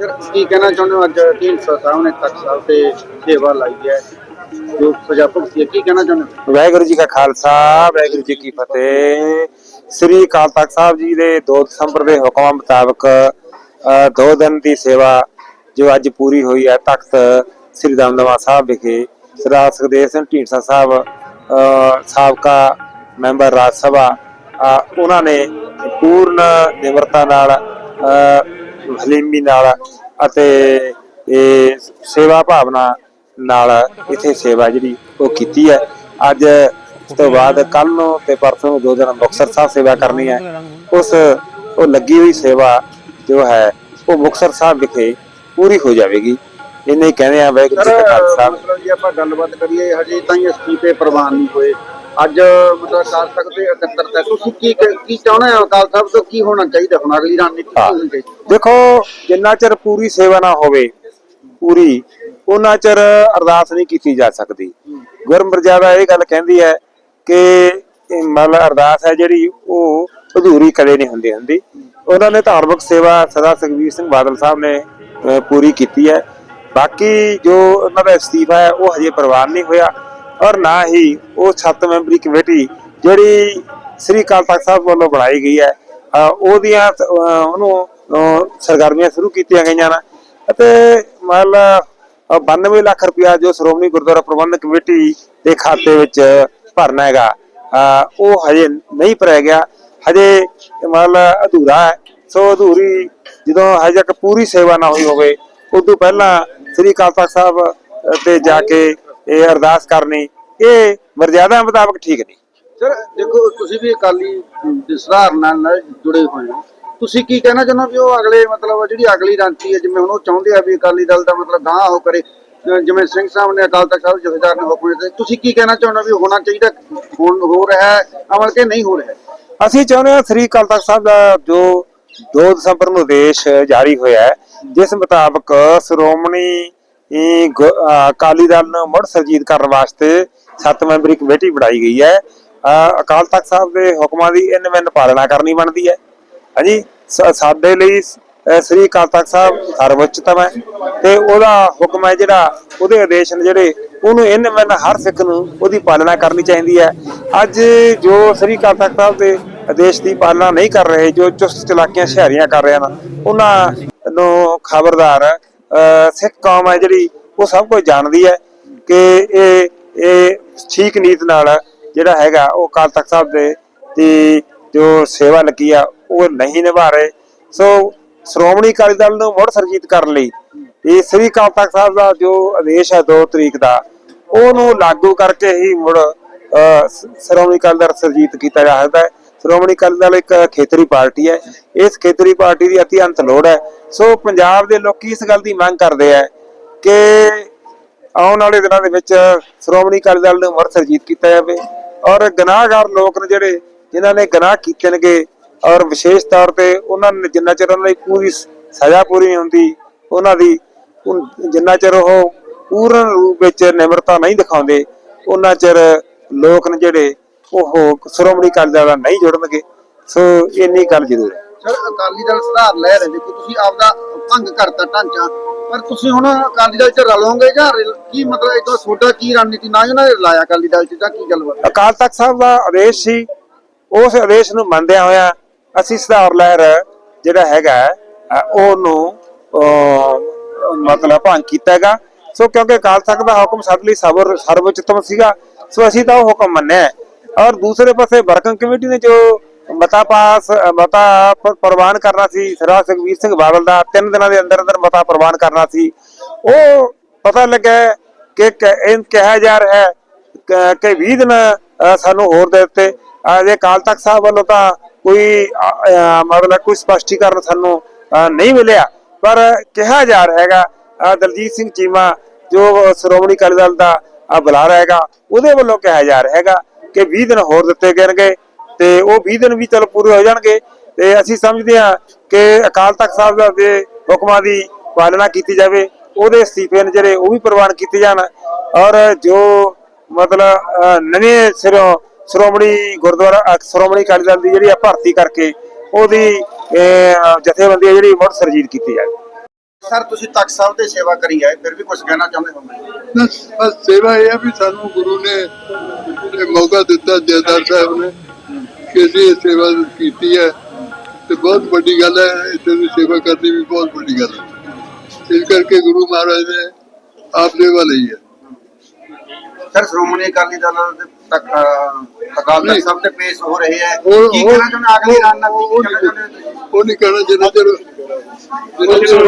ਯਾਰ ਕੀ ਕਹਿਣਾ ਚਾਹੁੰਦੇ ਹੋ? ਅੱਜ ਢੀਂਡਸਾ ਸਾਹਿਬ ਨੇ ਤਖਤ ਸਾਹਿਬ ਤੇ ਸੇਵਾ ਲਾਈ ਹੈ। ਜੋ ਸਜ਼ਾ ਭੁਗਤੀ ਹੈ ਕੀ ਕਹਿਣਾ ਚਾਹੁੰਦੇ ਹੋ? ਵਾਹਿਗੁਰੂ ਜੀ ਕਾ ਖਾਲਸਾ ਵਾਹਿਗੁਰੂ ਜੀ ਕੀ ਫਤਿਹ। ਸ੍ਰੀ ਅਕਾਲ ਤਖਤ ਸਾਹਿਬ ਜੀ ਦੇ 2 ਦਸੰਬਰ ਦੇ ਹੁਕਮਾਂ ਮੁਤਾਬਕ ਅ, ਦਿਨ ਦੀ ਸੇਵਾ ਜੋ ਅੱਜ ਪੂਰੀ ਹੋਈ ਹੈ ਤਖਤ ਸ੍ਰੀ ਦਮਦਮਾ ਸਾਹਿਬ ਵਿਖੇ। ਸਰਦਾਰ ਸੁਖਦੇਵ ਸਿੰਘ ਢੀਂਡਸਾ ਸਾਹਿਬ ਸਾਬਕਾ ਮੈਂਬਰ ਰਾਜ ਸਭਾ ਅ, ਉਹਨਾਂ ਨੇ ਪੂਰਨ ਨਿਮਰਤਾ ਨਾਲ ਹਲੀਮੀ ਨਾਲ ਅਤੇ ਇਹ ਸੇਵਾ ਭਾਵਨਾ ਨਾਲ ਇੱਥੇ ਸੇਵਾ ਜਿਹੜੀ ਉਹ ਕੀਤੀ ਹੈ। ਅੱਜ ਉਸ ਤੋਂ ਬਾਅਦ ਕੱਲ ਨੂੰ ਤੇ ਪਰਸੋਂ ਨੂੰ ਦੋ ਦਿਨ ਮੁਕਤਸਰ ਸਾਹਿਬ ਸੇਵਾ ਕਰਨੀ ਹੈ। ਉਸ ਉਹ ਲੱਗੀ ਹੋਈ ਸੇਵਾ ਜੋ ਹੈ, ਉਹ ਮੁਕਤਸਰ ਸਾਹਿਬ ਵਿਖੇ ਪੂਰੀ ਹੋ ਜਾਵੇਗੀ। ਇਹਨੇ ਕਹਿੰਦੇ ਆ ਵਾਹਿਗੁਰੂ ਜੀ ਕਾ ਖਾਲਸਾ। ਮਤਲਬ ਆਪਾਂ ਗੱਲਬਾਤ ਕਰੀਏ, ਹਜੇ ਤਾਂ ਹੀ ਅਸਤੀਫੇ ਪ੍ਰਵਾਨ ਨਹੀਂ ਹੋਏ। ਅੱਜ ਮਤਲਬ ਅਕਾਲ ਤਖਤ ਦੇ 71 ਤੱਕ। ਤੁਸੀਂ ਕੀ ਕੀ ਚਾਹੁੰਦੇ ਹੋ ਅਕਾਲ ਸਾਹਿਬ ਤੋਂ? ਕੀ ਹੋਣਾ ਚਾਹੀਦਾ ਹੁਣ ਅਗਲੀ ਰਣਨੀਤੀ ਕੀ ਹੋਣੀ ਚਾਹੀਦੀ ਦੇਖੋ ਜਿੰਨਾ ਚਿਰ ਪੂਰੀ ਸੇਵਾ ਨਾ ਹੋਵੇ ਪੂਰੀ ਉਹਨਾਂ ਚਿਰ ਅਰਦਾਸ ਨਹੀਂ ਕੀਤੀ ਜਾ ਸਕਦੀ। ਗੁਰਮਰਜ਼ਾਦਾ ਇਹ ਗੱਲ ਕਹਿੰਦੀ ਹੈ ਕਿ ਮਤਲਬ ਅਰਦਾਸ ਹੈ ਜਿਹੜੀ ਉਹ ਅਧੂਰੀ ਕਦੇ ਨਹੀਂ ਹੁੰਦੀ ਹੁੰਦੀ। ਉਹਨਾਂ ਨੇ ਧਾਰਮਿਕ ਸੇਵਾ ਸਦਾ ਸੁਖਬੀਰ ਸਿੰਘ ਬਾਦਲ ਸਾਹਿਬ ਨੇ ਪੂਰੀ ਕੀਤੀ ਹੈ। ਬਾਕੀ ਜੋ ਉਹਨਾਂ ਦਾ ਅਸਤੀਫਾ ਹੈ ਉਹ ਹਜੇ ਪ੍ਰਵਾਨ ਨਹੀਂ ਹੋਇਆ। ਔਰ ਨਾ ਹੀ ਉਹ ਸੱਤ ਮੈਂਬਰੀ ਕਮੇਟੀ ਜਿਹੜੀ ਸ੍ਰੀ ਅਕਾਲ ਤਖਤ ਸਾਹਿਬ ਵੱਲੋਂ ਬਣਾਈ ਗਈ ਹੈ ਉਹਦੀਆਂ ਉਹਨੂੰ ਸਰਗਰਮੀਆਂ ਸ਼ੁਰੂ ਕੀਤੀਆਂ ਗਈਆਂ ਨੇ। ਅਤੇ ਮਤਲਬ 92 ਲੱਖ ਰੁਪਇਆ ਜੋ ਸ਼੍ਰੋਮਣੀ ਗੁਰਦੁਆਰਾ ਪ੍ਰਬੰਧਕ ਕਮੇਟੀ ਦੇ ਖਾਤੇ ਵਿੱਚ ਭਰਨਾ ਹੈਗਾ ਉਹ ਹਜੇ ਨਹੀਂ ਭਰਿਆ ਗਿਆ। ਹਜੇ ਮਤਲਬ ਅਧੂਰਾ ਹੈ। ਸੋ ਅਧੂਰੀ ਜਦੋਂ ਹਜੇ ਤੱਕ ਪੂਰੀ ਸੇਵਾ ਨਾ ਹੋਈ ਹੋਵੇ, ਉਦੋਂ ਪਹਿਲਾਂ ਸ੍ਰੀ ਅਕਾਲ ਤਖਤ ਸਾਹਿਬ ਤੇ ਜਾ ਕੇ ਇਹ ਅਰਦਾਸ ਕਰਨੀ ਇਹ ਮਰਜ਼ਾਦਾ ਮੁਤਾਬਕ ਠੀਕ ਨਹੀਂ। ਸਰ ਦੇਖੋ ਤੁਸੀਂ ਵੀ ਅਕਾਲੀ ਦੇ ਸੁਧਾਰਨਾ ਨਾਲ ਜੁੜੇ ਹੋਏ ਹੋ। ਤੁਸੀਂ ਕੀ ਕਹਿਣਾ ਚਾਹੁੰਦੇ ਹੋ ਵੀ ਉਹ ਅਗਲੇ ਮਤਲਬ ਜਿਹੜੀ ਅਗਲੀ ਰਾਂਚੀ ਹੈ ਜਿਵੇਂ ਹੁਣ ਉਹ ਚਾਹੁੰਦੇ ਆ ਵੀ ਅਕਾਲੀ ਦਲ ਦਾ ਮਤਲਬ ਗਾਂ ਉਹ ਕਰੇ ਜਿਵੇਂ ਸਿੰਘ ਸਾਹਿਬ ਨੇ ਅਕਾਲ ਤਖਤ ਸਾਹਿਬ ਜਥੇਦਾਰ ਨੇ ਹੁਕਮ ਦਿੱਤੇ। ਤੁਸੀਂ ਕੀ ਕਹਿਣਾ ਚਾਹੁੰਦੇ ਹੋ ਵੀ ਹੋਣਾ ਚਾਹੀਦਾ ਹੁਣ ਹੋ ਰਿਹਾ ਹੈ ਅਮਲ ਕੇ ਨਹੀਂ ਹੋ ਰਿਹਾ? ਅਸੀਂ ਚਾਹੁੰਦੇ ਹਾਂ ਸ੍ਰੀ ਅਕਾਲ ਤਖਤ ਸਾਹਿਬ ਦਾ ਜੋ 2 ਦਸੰਬਰ ਨੂੰ ਆਦੇਸ਼ ਜਾਰੀ ਹੋਇਆ ਹੈ ਜਿਸ ਮੁਤਾਬਕ ਸ਼੍ਰੋਮਣੀ ਇਹ ਅਕਾਲੀ ਦਲ ਨੂੰ ਮੁੜ ਸਰਜੀਤ ਕਰਨ ਵਾਸਤੇ ਸੱਤ ਮੈਂਬਰੀ ਕਮੇਟੀ ਬਣਾਈ ਗਈ ਹੈ। ਅਕਾਲ ਤਖਤ ਸਾਹਿਬ ਦੇ ਹੁਕਮਾਂ ਦੀ ਇਨਵੈਨ ਪਾਲਣਾ ਕਰਨੀ ਬਣਦੀ ਹੈ। ਹਾਂਜੀ ਸਾਡੇ ਲਈ ਸ੍ਰੀ ਅਕਾਲ ਤਖਤ ਸਾਹਿਬ ਸਰਵਉੱਚਤਮ ਹੈ ਤੇ ਉਹਦਾ ਹੁਕਮ ਹੈ ਜਿਹੜਾ ਉਹਦੇ ਆਦੇਸ਼ ਨੇ ਜਿਹੜੇ ਉਹਨੂੰ ਇਨਵੈਨ ਹਰ ਸਿੱਖ ਨੂੰ ਉਹਦੀ ਪਾਲਣਾ ਕਰਨੀ ਚਾਹੀਦੀ ਹੈ। ਅੱਜ ਜੋ ਸ੍ਰੀ ਅਕਾਲ ਤਖਤ ਸਾਹਿਬ ਦੇ ਆਦੇਸ਼ ਦੀ ਪਾਲਣਾ ਨਹੀਂ ਕਰ ਰਹੇ, ਜੋ ਚੁਸਤ ਚਲਾਕੀਆਂ ਸ਼ਹਿਰੀਆਂ ਕਰ ਰਹੇ ਹਨ, ਉਹਨਾਂ ਨੂੰ ਖਬਰਦਾਰ ਸਿੱਖ ਕੌਮ ਹੈ ਜਿਹੜੀ ਉਹ ਸਭ ਕੁਝ ਜਾਣਦੀ ਹੈ ਕਿ ਇਹ ਇਹ ਠੀਕ ਨੀਤ ਨਾਲ ਜਿਹੜਾ ਹੈਗਾ ਉਹ ਅਕਾਲ ਤਖਤ ਸਾਹਿਬ ਦੇ ਦੀ ਜੋ ਸੇਵਾ ਲੱਗੀ ਆ ਉਹ ਨਹੀਂ ਨਿਭਾ ਰਹੇ। ਸੋ ਸ਼੍ਰੋਮਣੀ ਅਕਾਲੀ ਦਲ ਨੂੰ ਮੁੜ ਸਰਜੀਤ ਕਰਨ ਲਈ ਤੇ ਸ੍ਰੀ ਅਕਾਲ ਤਖਤ ਸਾਹਿਬ ਦਾ ਜੋ ਆਦੇਸ਼ ਹੈ 2 ਤਰੀਕ ਦਾ ਉਹਨੂੰ ਲਾਗੂ ਕਰਕੇ ਹੀ ਮੁੜ ਅਹ, ਸ਼੍ਰੋਮਣੀ ਅਕਾਲੀ ਦਲ ਸਰਜੀਤ ਕੀਤਾ ਜਾ ਸਕਦਾ ਹੈ। ਸ਼੍ਰੋਮਣੀ ਅਕਾਲੀ ਦਲ ਇੱਕ ਖੇਤਰੀ ਪਾਰਟੀ ਹੈ। ਇਸ ਖੇਤਰੀ ਪਾਰਟੀ ਦੀ ਅਤੀ ਅੰਤ ਲੋੜ ਹੈ। ਸੋ ਪੰਜਾਬ ਦੇ ਲੋਕੀ ਇਸ ਗੱਲ ਦੀ ਮੰਗ ਕਰਦੇ ਆ ਕਿ ਆਉਣ ਵਾਲੇ ਦਿਨਾਂ ਦੇ ਵਿੱਚ ਸ਼੍ਰੋਮਣੀ ਅਕਾਲੀ ਦਲ ਨੂੰ ਮੁੜ ਸਰਜੀਤ ਕੀਤਾ ਜਾਵੇ ਔਰ ਗੁਨਾਹਗਾਰ ਲੋਕ ਨੇ ਜਿਹੜੇ, ਜਿਨ੍ਹਾਂ ਨੇ ਗਨਾਹ ਕੀਤੇ ਨੇਗੇ ਔਰ ਵਿਸ਼ੇਸ਼ ਤੌਰ ਤੇ ਉਹਨਾਂ ਨੇ ਜਿੰਨਾ ਚਿਰ ਉਹਨਾਂ ਦੀ ਪੂਰੀ ਸਜ਼ਾ ਪੂਰੀ ਨਹੀਂ ਹੁੰਦੀ, ਉਹਨਾਂ ਦੀ ਜਿੰਨਾ ਚਿਰ ਉਹ ਪੂਰਨ ਰੂਪ ਵਿੱਚ ਨਿਮਰਤਾ ਨਹੀਂ ਦਿਖਾਉਂਦੇ, ਉਹਨਾਂ ਚਿਰ ਲੋਕ ਨੇ ਜਿਹੜੇ ਉਹ ਸ਼੍ਰੋਮਣੀ ਅਕਾਲੀ ਦਲ ਨਾਲ ਨਹੀਂ ਜੁੜਨਗੇ। ਸੋ ਇੰਨੀ ਗੱਲ ਜ਼ਰੂਰ ਹੈ। ਸਰ ਅਕਾਲੀ ਦਲ ਸੁਧਾਰ ਲੈ ਰਹੇ ਦੇਖੋ ਤੁਸੀਂ ਆਪਦਾ ਭੰਗ ਕਰਤਾ ਢਾਂਚਾ ਪਰ ਤੁਸੀਂ ਹੁਣ ਅਕਾਲੀ ਦਲ ਚ ਰਲੋਗੇ ਜਾਂ ਰਿਲ- ਕੀ ਮਤਲਬ ਇਦੋਂ ਤੁਹਾਡਾ ਕੀ ਰਣਨੀਤੀ ਨਾ ਉਹਨਾਂ ਨੇ ਲਾਇਆ ਅਕਾਲੀ ਦਲ ਚ ਜਾਂ ਕੀ ਗੱਲਬਾਤ ਅਕਾਲ ਤਖਤ ਸਾਹਿਬ ਦਾ ਆਦੇਸ਼ ਸੀ ਉਸ ਆਦੇਸ਼ ਨੂੰ ਮੰਨਦਿਆਂ ਹੋਇਆ ਅਸੀਂ ਸੁਧਾਰ ਲਹਿਰ ਜਿਹੜਾ ਹੈਗਾ ਉਹਨੂੰ ਮਤਲਬ ਭੰਗ ਕੀਤਾ ਹੈਗਾ। ਸੋ ਕਿਉਂਕਿ ਅਕਾਲ ਤਖਤ ਦਾ ਹੁਕਮ ਸਾਡੇ ਲਈ ਸਬਰ ਸਰਵਉੱਚਤਮ ਸੀਗਾ ਸੋ ਅਸੀਂ ਤਾਂ ਉਹ ਹੁਕਮ ਮੰਨਿਆ ਹੈ। ਔਰ ਦੂਸਰੇ ਪਾਸੇ ਵਰਕਿੰਗ ਕਮੇਟੀ ਨੇ ਜੋ ਮਤਾ ਪਾਸ ਮਤਾ ਪ੍ਰਵਾਨ ਕਰਨਾ ਸੀ ਸਰਦਾਰ ਸੁਖਬੀਰ ਸਿੰਘ ਬਾਦਲ ਦਾ ਤਿੰਨ ਦਿਨਾਂ ਦੇ ਅੰਦਰ ਅੰਦਰ ਮਤਾ ਪ੍ਰਵਾਨ ਕਰਨਾ ਸੀ ਉਹ ਪਤਾ ਲੱਗਾ ਕਿ ਇਹ ਕਿਹਾ ਜਾ ਰਿਹਾ ਹੈ ਕਿ 20 ਦਿਨ ਸਾਨੂੰ ਹੋਰ ਦੇ ਦਿੱਤੇ। ਅ, ਜੇ ਅਕਾਲ ਤਖਤ ਸਾਹਿਬ ਵੱਲੋਂ ਤਾਂ ਕੋਈ ਮਤਲਬ ਕੋਈ ਸਪਸ਼ਟੀਕਰਨ ਸਾਨੂੰ ਨਹੀਂ ਮਿਲਿਆ। ਪਰ ਕਿਹਾ ਜਾ ਰਿਹਾ ਹੈਗਾ ਦਲਜੀਤ ਸਿੰਘ ਚੀਮਾ ਜੋ ਸ਼੍ਰੋਮਣੀ ਅਕਾਲੀ ਦਲ ਦਾ ਅ, ਬੁਲਾਰਾ ਹੈਗਾ ਉਹਦੇ ਵੱਲੋਂ ਕਿਹਾ ਜਾ ਰਿਹਾ ਹੈਗਾ। ਕਿ 20 ਦਿਨ ਹੋਰ ਦਿੱਤੇ ਗਏ ਤੇ ਉਹ 20 ਦਿਨ ਵੀ ਚਲ ਪੂਰੇ ਹੋ ਜਾਣਗੇ। ਤੇ ਅਸੀਂ ਸਮਝਦੇ ਹਾਂ ਕਿ ਅਕਾਲ ਤਖਤ ਸਾਹਿਬ ਦੇ ਹੁਕਮਾਂ ਦੀ ਪਾਲਣਾ ਕੀਤੀ ਜਾਵੇ ਉਹਦੇ ਅਸਤੀਫੇ ਨੇ ਜਿਹੜੇ ਉਹ ਵੀ ਪ੍ਰਵਾਨ ਕੀਤੇ ਜਾਣ। ਔਰ ਜੋ ਮਤਲਬ ਨਵੇਂ ਸਿਰੋਂ ਸ਼੍ਰੋਮਣੀ ਗੁਰਦੁਆਰਾ ਸ਼੍ਰੋਮਣੀ ਅਕਾਲੀ ਦਲ ਦੀ ਜਿਹੜੀ ਆ ਭਰਤੀ ਕਰਕੇ ਉਹਦੀ ਜਥੇਬੰਦੀ ਆ ਜਿਹੜੀ ਮੁੜ ਸਰਜੀਤ ਕੀਤੀ ਜਾਵੇ। ਸਰ ਤੁਸੀਂ ਤਖਤ ਸਾਹਿਬ ਤੇ ਸੇਵਾ ਕਰੀ ਹੈ ਫਿਰ ਵੀ ਕੁਝ ਕਹਿਣਾ ਚਾਹੁੰਦੇ ਹੋ? ਬਸ ਬਸ ਸੇਵਾ ਇਹ ਹੈ ਵੀ ਸਾਨੂੰ ਗੁਰੂ ਨੇ ਇਹ ਮੌਕਾ ਦਿੱਤਾ ਜੈਦਾਰ ਸਾਹਿਬ ਨੇ ਕਿ ਅਸੀਂ ਇਹ ਸੇਵਾ ਕੀਤੀ ਹੈ ਤੇ ਬਹੁਤ ਵੱਡੀ ਗੱਲ ਹੈ ਇੱਥੇ ਦੀ ਸੇਵਾ ਕਰਨੀ ਵੀ ਬਹੁਤ ਵੱਡੀ ਗੱਲ ਹੈ ਇਸ ਕਰਕੇ ਗੁਰੂ ਮਹਾਰਾਜ ਨੇ ਆਪ ਸੇਵਾ ਲਈ ਹੈ ਸਰ ਸ਼੍ਰੋਮਣੀ ਅਕਾਲੀ ਦਲ ਦੇ ਤੱਕ ਅਕਾਲ ਸਾਹਿਬ ਤੇ ਪੇਸ਼ ਹੋ ਰਹੇ ਹੈ ਕੀ ਕਹਿਣਾ ਚਾਹੁੰਦੇ ਅਗਲੀ ਰਣਨੀਤੀ ਕੀ ਹੋਰ ਕਹਿਣਾ ਚਾਹੁੰਦੇ ਹੋ ਤੁਸੀਂ? ਉਹ ਨਹੀਂ ਕਹਿਣਾ ਜਿੰਨਾ ਚਿਰ ਜਿੰਨਾ ਚਿਰ